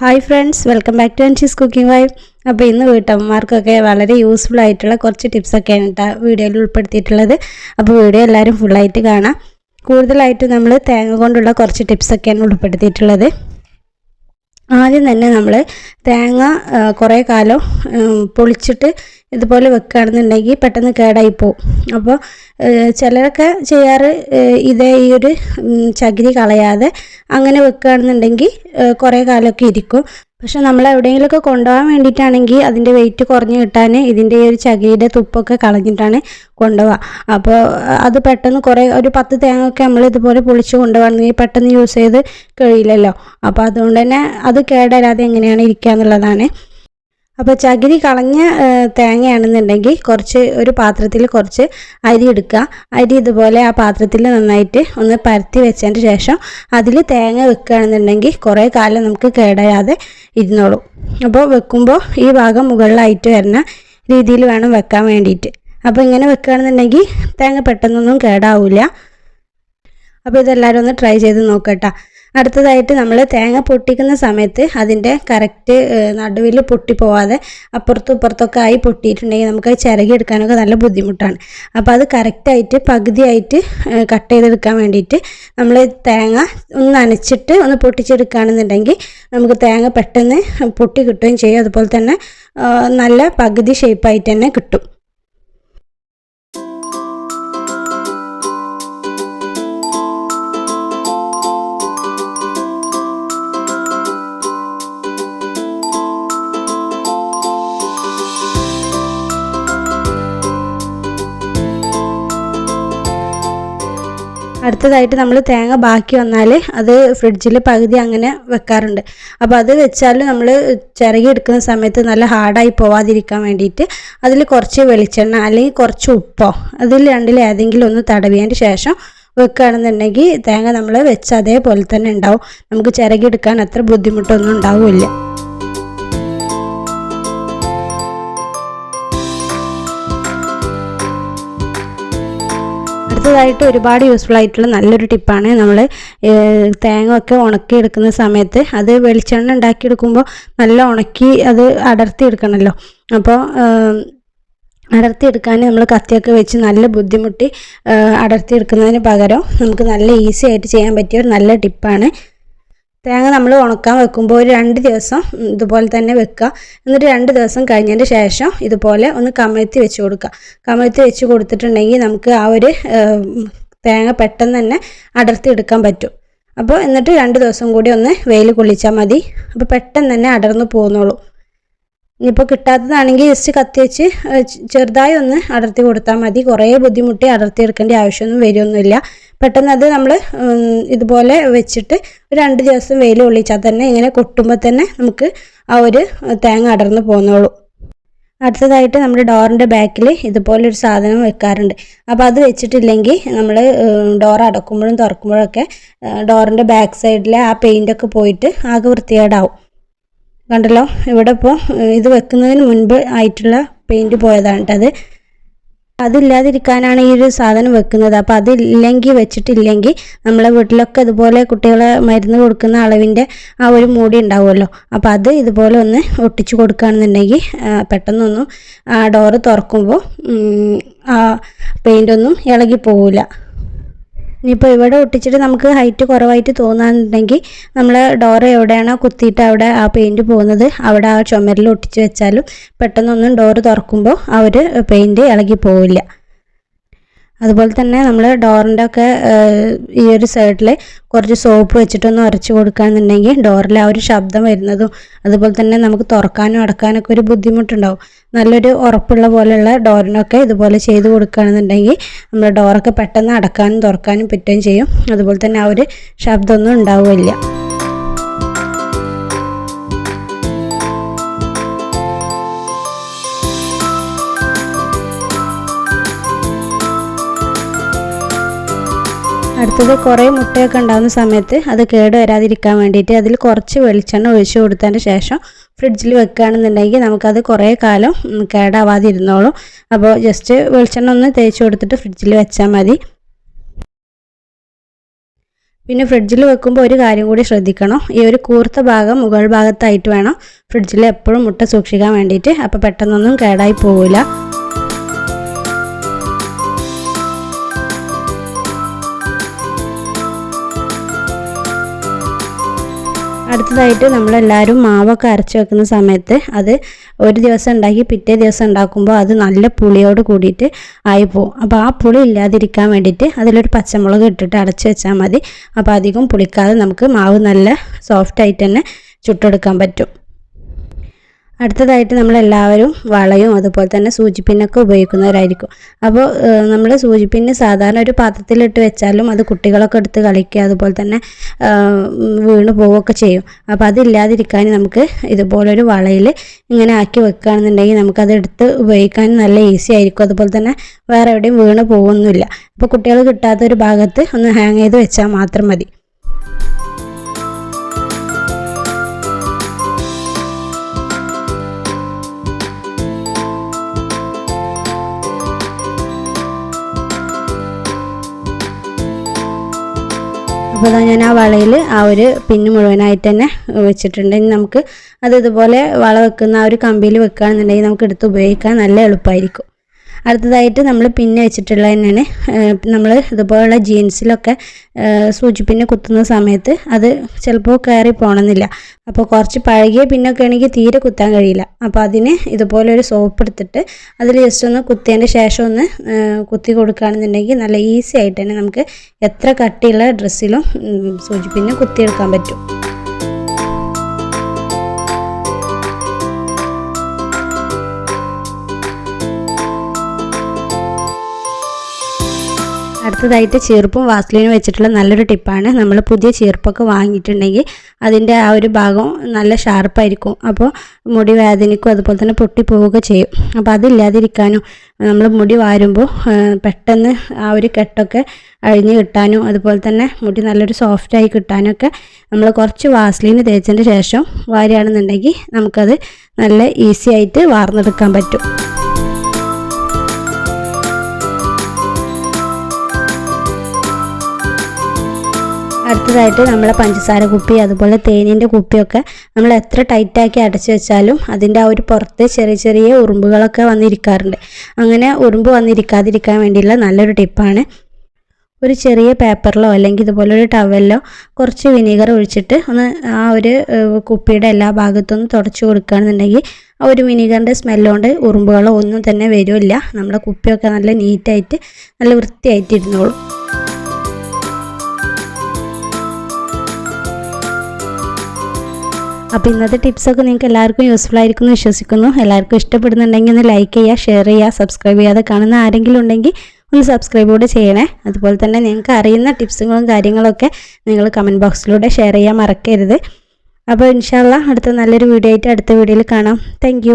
Hi friends welcome back to Anshi's cooking vibe അപ്പോൾ ഇന്ന് വീട്ടമ്മമാർക്കൊക്കെ വളരെ യൂസ്ഫുൾ ആയിട്ടുള്ള കുറച്ച് ടിപ്സൊക്കെയാണ് കേട്ടോ വീഡിയോയിൽ ഉൾപ്പെടുത്തിയിട്ടുള്ളത്. അപ്പോൾ വീഡിയോ എല്ലാവരും ഫുള്ളായിട്ട് കാണാം. കൂടുതലായിട്ട് നമ്മൾ തേങ്ങ കൊണ്ടുള്ള കുറച്ച് ടിപ്സൊക്കെയാണ് ഉൾപ്പെടുത്തിയിട്ടുള്ളത്. ആദ്യം തന്നെ നമ്മൾ തേങ്ങ കുറേ കാലം പൊളിച്ചിട്ട് ഇതുപോലെ വെക്കുകയാണെന്നുണ്ടെങ്കിൽ പെട്ടെന്ന് കേടായി പോകും അപ്പോൾ ചിലരൊക്കെ ചെയ്യാറ് ഇതേ ഈ ഒരു ചകിരി കളയാതെ അങ്ങനെ വെക്കുകയാണെന്നുണ്ടെങ്കിൽ കുറേ കാലമൊക്കെ ഇരിക്കും. പക്ഷെ നമ്മൾ എവിടെയെങ്കിലുമൊക്കെ കൊണ്ടുപോകാൻ വേണ്ടിയിട്ടാണെങ്കിൽ അതിന്റെ വെയിറ്റ് കുറഞ്ഞ് കിട്ടാൻ ഇതിന്റെ ഈ ഒരു ചകിരിയുടെ തുപ്പൊക്കെ കളഞ്ഞിട്ടാണ് കൊണ്ടുപോവുക. അപ്പോൾ അത് പെട്ടെന്ന് കുറേ ഒരു പത്ത് തേങ്ങയൊക്കെ നമ്മൾ ഇതുപോലെ പൊളിച്ച് കൊണ്ടുപോകണമെങ്കിൽ പെട്ടെന്ന് യൂസ് ചെയ്ത് കഴിയില്ലല്ലോ. അപ്പോൾ അതുകൊണ്ട് തന്നെ അത് കേടരാതെ എങ്ങനെയാണ് ഇരിക്കുക എന്നുള്ളതാണ്. അപ്പോൾ ചകിരി കളഞ്ഞ തേങ്ങയാണെന്നുണ്ടെങ്കിൽ കുറച്ച് ഒരു പാത്രത്തിൽ കുറച്ച് അരി എടുക്കുക. അരി ഇതുപോലെ ആ പാത്രത്തിൽ നന്നായിട്ട് ഒന്ന് പരത്തി വെച്ചതിന് ശേഷം അതിൽ തേങ്ങ വെക്കുകയാണെന്നുണ്ടെങ്കിൽ കുറേ കാലം നമുക്ക് കേടയാതെ ഇരുന്നോളും. അപ്പോൾ വെക്കുമ്പോൾ ഈ ഭാഗം മുകളിലായിട്ട് വരുന്ന രീതിയിൽ വേണം വെക്കാൻ വേണ്ടിയിട്ട്. അപ്പോൾ ഇങ്ങനെ വെക്കുകയാണെന്നുണ്ടെങ്കിൽ തേങ്ങ പെട്ടെന്നൊന്നും കേടാവില്ല അപ്പോൾ ഇതെല്ലാവരും ഒന്ന് ട്രൈ ചെയ്ത് നോക്കട്ടോ അടുത്തതായിട്ട് നമ്മൾ തേങ്ങ പൊട്ടിക്കുന്ന സമയത്ത് അതിന്റെ കറക്റ്റ് നടുവിൽ പൊട്ടിപ്പോവാതെ അപ്പുറത്തും ഇപ്പുറത്തൊക്കെ ആയി പൊട്ടിയിട്ടുണ്ടെങ്കിൽ നമുക്ക് ചിരകി എടുക്കാനൊക്കെ നല്ല ബുദ്ധിമുട്ടാണ്. അപ്പോൾ അത് കറക്റ്റായിട്ട് പകുതിയായിട്ട് കട്ട് ചെയ്തെടുക്കാൻ വേണ്ടിയിട്ട് നമ്മൾ തേങ്ങ ഒന്ന് നനച്ചിട്ട് ഒന്ന് പൊട്ടിച്ചെടുക്കുകയാണെന്നുണ്ടെങ്കിൽ നമുക്ക് തേങ്ങ പെട്ടെന്ന് പൊട്ടി കിട്ടുകയും ചെയ്യും. അതുപോലെ തന്നെ നല്ല പകുതി ഷേപ്പായിട്ട് തന്നെ കിട്ടും. അടുത്തതായിട്ട് നമ്മൾ തേങ്ങ ബാക്കി വന്നാൽ അത് ഫ്രിഡ്ജിൽ പകുതി അങ്ങനെ വെക്കാറുണ്ട്. അപ്പോൾ അത് വെച്ചാൽ നമ്മൾ ചിറകി എടുക്കുന്ന സമയത്ത് നല്ല ഹാർഡായി പോവാതിരിക്കാൻ വേണ്ടിയിട്ട് അതിൽ കുറച്ച് വെളിച്ചെണ്ണ അല്ലെങ്കിൽ കുറച്ച് ഉപ്പോ അതിൽ രണ്ടിൽ ഏതെങ്കിലും ഒന്ന് തടവിയതിന് ശേഷം വെക്കുകയാണെന്നുണ്ടെങ്കിൽ തേങ്ങ നമ്മൾ വെച്ച അതേപോലെ തന്നെ ഉണ്ടാവും. നമുക്ക് ചിറകി എടുക്കാൻ അത്ര ബുദ്ധിമുട്ടൊന്നും ഉണ്ടാവില്ല. അടുത്തതായിട്ട് ഒരുപാട് യൂസ്ഫുൾ ആയിട്ടുള്ള നല്ലൊരു ടിപ്പാണ് നമ്മൾ തേങ്ങ ഒക്കെ ഉണക്കി എടുക്കുന്ന സമയത്ത് അത് വെളിച്ചെണ്ണ ഉണ്ടാക്കിയെടുക്കുമ്പോൾ നല്ല ഉണക്കി അത് അടർത്തി എടുക്കണമല്ലോ അപ്പോൾ അടർത്തിയെടുക്കാൻ നമ്മൾ കത്തിയൊക്കെ വെച്ച് നല്ല ബുദ്ധിമുട്ടി അടർത്തിയെടുക്കുന്നതിന് പകരം നമുക്ക് നല്ല ഈസി ആയിട്ട് ചെയ്യാൻ പറ്റിയ ഒരു നല്ല ടിപ്പാണ് തേങ്ങ നമ്മൾ ഉണക്കാൻ വെക്കുമ്പോൾ ഒരു രണ്ട് ദിവസം ഇതുപോലെ തന്നെ വെക്കുക. എന്നിട്ട് രണ്ട് ദിവസം കഴിഞ്ഞതിന് ശേഷം ഇതുപോലെ ഒന്ന് കമഴ്ത്തി വെച്ച് കൊടുക്കുക. കമഴ്ത്തി വെച്ച് കൊടുത്തിട്ടുണ്ടെങ്കിൽ നമുക്ക് ആ ഒരു തേങ്ങ പെട്ടെന്ന് തന്നെ അടർത്തി എടുക്കാൻ പറ്റും. അപ്പോൾ എന്നിട്ട് രണ്ട് ദിവസം കൂടി ഒന്ന് വെയിൽ കൊള്ളിച്ചാൽ മതി. അപ്പോൾ പെട്ടെന്ന് തന്നെ അടർന്നു പോകുന്നുള്ളൂ ഇനിയിപ്പോൾ കിട്ടാത്തതാണെങ്കിൽ ജസ്റ്റ് കത്തി വെച്ച് ചെറുതായി ഒന്ന് അടർത്തി കൊടുത്താൽ മതി. കുറേ ബുദ്ധിമുട്ടി അടർത്തി എടുക്കേണ്ട ആവശ്യമൊന്നും വരുമൊന്നുമില്ല. പെട്ടെന്ന് അത് നമ്മൾ ഇതുപോലെ വെച്ചിട്ട് രണ്ട് ദിവസം വെയിൽ ഒളിച്ചാൽ തന്നെ ഇങ്ങനെ കൊട്ടുമ്പോൾ തന്നെ നമുക്ക് ആ ഒരു തേങ്ങ അടർന്നു പോകുന്നുള്ളൂ അടുത്തതായിട്ട് നമ്മുടെ ഡോറിന്റെ ബാക്കിൽ ഇതുപോലൊരു സാധനം വെക്കാറുണ്ട്. അപ്പോൾ അത് വെച്ചിട്ടില്ലെങ്കിൽ നമ്മൾ ഡോർ അടക്കുമ്പോഴും തുറക്കുമ്പോഴൊക്കെ ഡോറിന്റെ ബാക്ക് സൈഡിലെ ആ പെയിന്റൊക്കെ പോയിട്ട് ആകെ വൃത്തികേടാവും. കണ്ടല്ലോ? ഇവിടെ ഇപ്പോൾ ഇത് വെക്കുന്നതിന് മുൻപ് ആയിട്ടുള്ള പെയിന്റ് പോയതാണ് കേട്ടത് അത്. അതില്ലാതിരിക്കാനാണ് ഈ ഒരു സാധനം വെക്കുന്നത്. അപ്പോൾ അതില്ലെങ്കിൽ വെച്ചിട്ടില്ലെങ്കിൽ നമ്മളെ വീട്ടിലൊക്കെ ഇതുപോലെ കുട്ടികളെ മരുന്ന് കൊടുക്കുന്ന അളവിന്റെ ആ ഒരു മൂടി ഉണ്ടാവുമല്ലോ. അപ്പോൾ അത് ഇതുപോലെ ഒന്ന് ഒട്ടിച്ചു കൊടുക്കുകയാണെന്നുണ്ടെങ്കിൽ പെട്ടെന്നൊന്നും ആ ഡോറ് തുറക്കുമ്പോൾ ആ പെയിന്റൊന്നും ഇളകി പോവില്ല. ഇനിയിപ്പോൾ ഇവിടെ ഒട്ടിച്ചിട്ട് നമുക്ക് ഹൈറ്റ് കുറവായിട്ട് തോന്നാനുണ്ടെങ്കിൽ നമ്മൾ ഡോർ എവിടെയാണോ കുത്തിയിട്ട് അവിടെ ആ പെയിന്റ് പോകുന്നത് അവിടെ ആ ചുമരിൽ ഒട്ടിച്ച് വെച്ചാലും പെട്ടെന്നൊന്നും ഡോറ് തുറക്കുമ്പോൾ ആ ഒരു പെയിന്റ് ഇളകി പോവില്ല. അതുപോലെ തന്നെ നമ്മൾ ഡോറിന്റെ ഒക്കെ ഈ ഒരു സൈഡിൽ കുറച്ച് സോപ്പ് വെച്ചിട്ടൊന്ന് ഉരച്ച് കൊടുക്കുകയാണെന്നുണ്ടെങ്കിൽ ഡോറിൽ ആ ഒരു ശബ്ദം വരുന്നതും അതുപോലെ തന്നെ നമുക്ക് തുറക്കാനും അടക്കാനൊക്കെ ഒരു ബുദ്ധിമുട്ടുണ്ടാവും. നല്ലൊരു ഉറപ്പുള്ള പോലെയുള്ള ഡോറിനൊക്കെ ഇതുപോലെ ചെയ്ത് കൊടുക്കുകയാണെന്നുണ്ടെങ്കിൽ നമ്മുടെ ഡോറൊക്കെ പെട്ടെന്ന് അടക്കാനും തുറക്കാനും പറ്റുകയും ചെയ്യും. അതുപോലെ തന്നെ ആ ഒരു ശബ്ദമൊന്നും ഉണ്ടാവില്ല. അടുത്തത് കുറേ മുട്ടയൊക്കെ ഉണ്ടാകുന്ന സമയത്ത് അത് കേട് വരാതിരിക്കാൻ വേണ്ടിയിട്ട് അതിൽ കുറച്ച് വെളിച്ചെണ്ണ ഒഴിച്ചു കൊടുത്തതിന് ശേഷം ഫ്രിഡ്ജിൽ വെക്കുകയാണെന്നുണ്ടെങ്കിൽ നമുക്കത് കുറേ കാലം കേടാവാതിരുന്നോളും. അപ്പോൾ ജസ്റ്റ് വെളിച്ചെണ്ണ ഒന്ന് തേച്ച് കൊടുത്തിട്ട് ഫ്രിഡ്ജിൽ വെച്ചാൽ മതി. പിന്നെ ഫ്രിഡ്ജിൽ വെക്കുമ്പോൾ ഒരു കാര്യം കൂടി ശ്രദ്ധിക്കണം. ഈ ഒരു കൂർത്ത ഭാഗം മുകൾ ഭാഗത്തായിട്ട് വേണം ഫ്രിഡ്ജിൽ എപ്പോഴും മുട്ട സൂക്ഷിക്കാൻ വേണ്ടിയിട്ട്. അപ്പോൾ പെട്ടെന്നൊന്നും കേടായി പോവില്ല. അടുത്തതായിട്ട് നമ്മളെല്ലാവരും മാവൊക്കെ അരച്ച് വെക്കുന്ന സമയത്ത് അത് ഒരു ദിവസം ഉണ്ടാക്കി പിറ്റേ ദിവസം ഉണ്ടാക്കുമ്പോൾ അത് നല്ല പുളിയോട് കൂടിയിട്ട് ആയിപ്പോവും. അപ്പോൾ ആ പുളി ഇല്ലാതിരിക്കാൻ വേണ്ടിയിട്ട് അതിലൊരു പച്ചമുളക് ഇട്ടിട്ട് അടച്ച് വെച്ചാൽ മതി. അപ്പോൾ അധികം പുളിക്കാതെ നമുക്ക് മാവ് നല്ല സോഫ്റ്റായിട്ട് തന്നെ ചുട്ടെടുക്കാൻ പറ്റും. അടുത്തതായിട്ട് നമ്മളെല്ലാവരും വളയും അതുപോലെ തന്നെ സൂചിപ്പിന്നൊക്കെ ഉപയോഗിക്കുന്നവരായിരിക്കും. അപ്പോൾ നമ്മൾ സൂചിപ്പിന്ന് സാധാരണ ഒരു പാത്രത്തിലിട്ട് വെച്ചാലും അത് കുട്ടികളൊക്കെ എടുത്ത് കളിക്കുക അതുപോലെ തന്നെ വീണ് പോവുകയൊക്കെ ചെയ്യും. അപ്പോൾ അതില്ലാതിരിക്കാൻ നമുക്ക് ഇതുപോലൊരു വളയിൽ ഇങ്ങനെ ആക്കി വെക്കുകയാണെന്നുണ്ടെങ്കിൽ നമുക്കത് എടുത്ത് ഉപയോഗിക്കാൻ നല്ല ഈസി ആയിരിക്കും. അതുപോലെ തന്നെ വേറെ എവിടെയും വീണ് പോകുന്നില്ല അപ്പോൾ കുട്ടികൾ കിട്ടാത്ത ഒരു ഭാഗത്ത് ഒന്ന് ഹാങ് ചെയ്ത് വെച്ചാൽ മാത്രം മതി. അപ്പോൾ അതാ ഞാൻ ആ വളയിൽ ആ ഒരു പിന്നു മുഴുവനായിട്ട് തന്നെ വെച്ചിട്ടുണ്ട്. ഇനി നമുക്ക് അത് ഇതുപോലെ വള വെക്കുന്ന ആ ഒരു കമ്പിയിൽ വെക്കുകയാണെന്നുണ്ടെങ്കിൽ നമുക്ക് എടുത്ത് ഉപയോഗിക്കാൻ നല്ല എളുപ്പമായിരിക്കും അടുത്തതായിട്ട് നമ്മൾ പിന്നെ വെച്ചിട്ടുള്ള തന്നെയാണ്. നമ്മൾ ഇതുപോലുള്ള ജീൻസിലൊക്കെ സൂചിപ്പിന്നെ കുത്തുന്ന സമയത്ത് അത് ചിലപ്പോൾ കയറി പോകണമെന്നില്ല അപ്പോൾ കുറച്ച് പഴകിയ പിന്നൊക്കെ ആണെങ്കിൽ തീരെ കുത്താൻ കഴിയില്ല. അപ്പോൾ അതിന് ഇതുപോലെ ഒരു സോപ്പ് എടുത്തിട്ട് അതിൽ ജസ്റ്റ് ഒന്ന് കുത്തിയതിന്റെ ശേഷം ഒന്ന് കുത്തി കൊടുക്കുകയാണെന്നുണ്ടെങ്കിൽ നല്ല ഈസി ആയിട്ട് തന്നെ നമുക്ക് എത്ര കട്ടിയുള്ള ഡ്രസ്സിലും സൂചിപ്പിന്നെ കുത്തിയെടുക്കാൻ പറ്റും. അടുത്തതായിട്ട് ചീർപ്പും വാസ്ലിനും വെച്ചിട്ടുള്ള നല്ലൊരു ടിപ്പാണ്. നമ്മൾ പുതിയ ചീർപ്പൊക്കെ വാങ്ങിയിട്ടുണ്ടെങ്കിൽ അതിന്റെ ആ ഒരു ഭാഗം നല്ല ഷാർപ്പായിരിക്കും. അപ്പോൾ മുടി വേദനിക്കും അതുപോലെ തന്നെ പൊട്ടിപ്പോവുക ചെയ്യും. അപ്പോൾ അതില്ലാതിരിക്കാനും നമ്മൾ മുടി വാരുമ്പോൾ പെട്ടെന്ന് ആ ഒരു കെട്ടൊക്കെ അഴിഞ്ഞ് കിട്ടാനും അതുപോലെ തന്നെ മുടി നല്ലൊരു സോഫ്റ്റായി കിട്ടാനൊക്കെ നമ്മൾ കുറച്ച് വാസ്ലിന് തേച്ചതിന് ശേഷം വാരുകയാണെന്നുണ്ടെങ്കിൽ നമുക്കത് നല്ല ഈസി ആയിട്ട് വാർന്നെടുക്കാൻ പറ്റും. അടുത്തതായിട്ട് നമ്മളെ പഞ്ചസാര കുപ്പി അതുപോലെ തേനിന്റെ കുപ്പിയൊക്കെ നമ്മൾ എത്ര ടൈറ്റാക്കി അടച്ചു വെച്ചാലും അതിന്റെ ആ ഒരു പുറത്ത് ചെറിയ ചെറിയ ഉറുമ്പുകളൊക്കെ വന്നിരിക്കാറുണ്ട്. അങ്ങനെ ഉറുമ്പ് വന്നിരിക്കാതിരിക്കാൻ വേണ്ടിയുള്ള നല്ലൊരു ടിപ്പാണ്. ഒരു ചെറിയ പേപ്പറിലോ അല്ലെങ്കിൽ ഇതുപോലെ ഒരു ടവലിലോ കുറച്ച് വിനീഗർ ഒഴിച്ചിട്ട് ഒന്ന് ആ ഒരു കുപ്പിയുടെ എല്ലാ ഭാഗത്തും തുടച്ചു കൊടുക്കുകയാണെന്നുണ്ടെങ്കിൽ ആ ഒരു വിനീഗറിന്റെ സ്മെല്ലുകൊണ്ട് ഉറുമ്പുകളോ ഒന്നും തന്നെ വരുമില്ല. നമ്മുടെ കുപ്പിയൊക്കെ നല്ല നീറ്റായിട്ട് നല്ല വൃത്തിയായിട്ട് ഇരുന്നോളും അപ്പോൾ ഇന്നത്തെ ടിപ്സൊക്കെ നിങ്ങൾക്ക് എല്ലാവർക്കും യൂസ്ഫുൾ ആയിരിക്കും എന്ന് വിശ്വസിക്കുന്നു. എല്ലാവർക്കും ഇഷ്ടപ്പെടുന്നുണ്ടെങ്കിൽ ഒന്ന് ലൈക്ക് ചെയ്യുക ഷെയർ ചെയ്യുക സബ്സ്ക്രൈബ് ചെയ്യാതെ കാണുന്ന ആരെങ്കിലും ഉണ്ടെങ്കിൽ ഒന്ന് സബ്സ്ക്രൈബ് കൂടെ ചെയ്യണേ. അതുപോലെ തന്നെ നിങ്ങൾക്ക് അറിയുന്ന ടിപ്സുകളും കാര്യങ്ങളൊക്കെ നിങ്ങൾ കമന്റ് ബോക്സിലൂടെ ഷെയർ ചെയ്യാൻ മറക്കരുത്. അപ്പോൾ ഇൻഷാല്ല അടുത്ത നല്ലൊരു വീഡിയോ ആയിട്ട് അടുത്ത വീഡിയോയിൽ കാണാം. താങ്ക്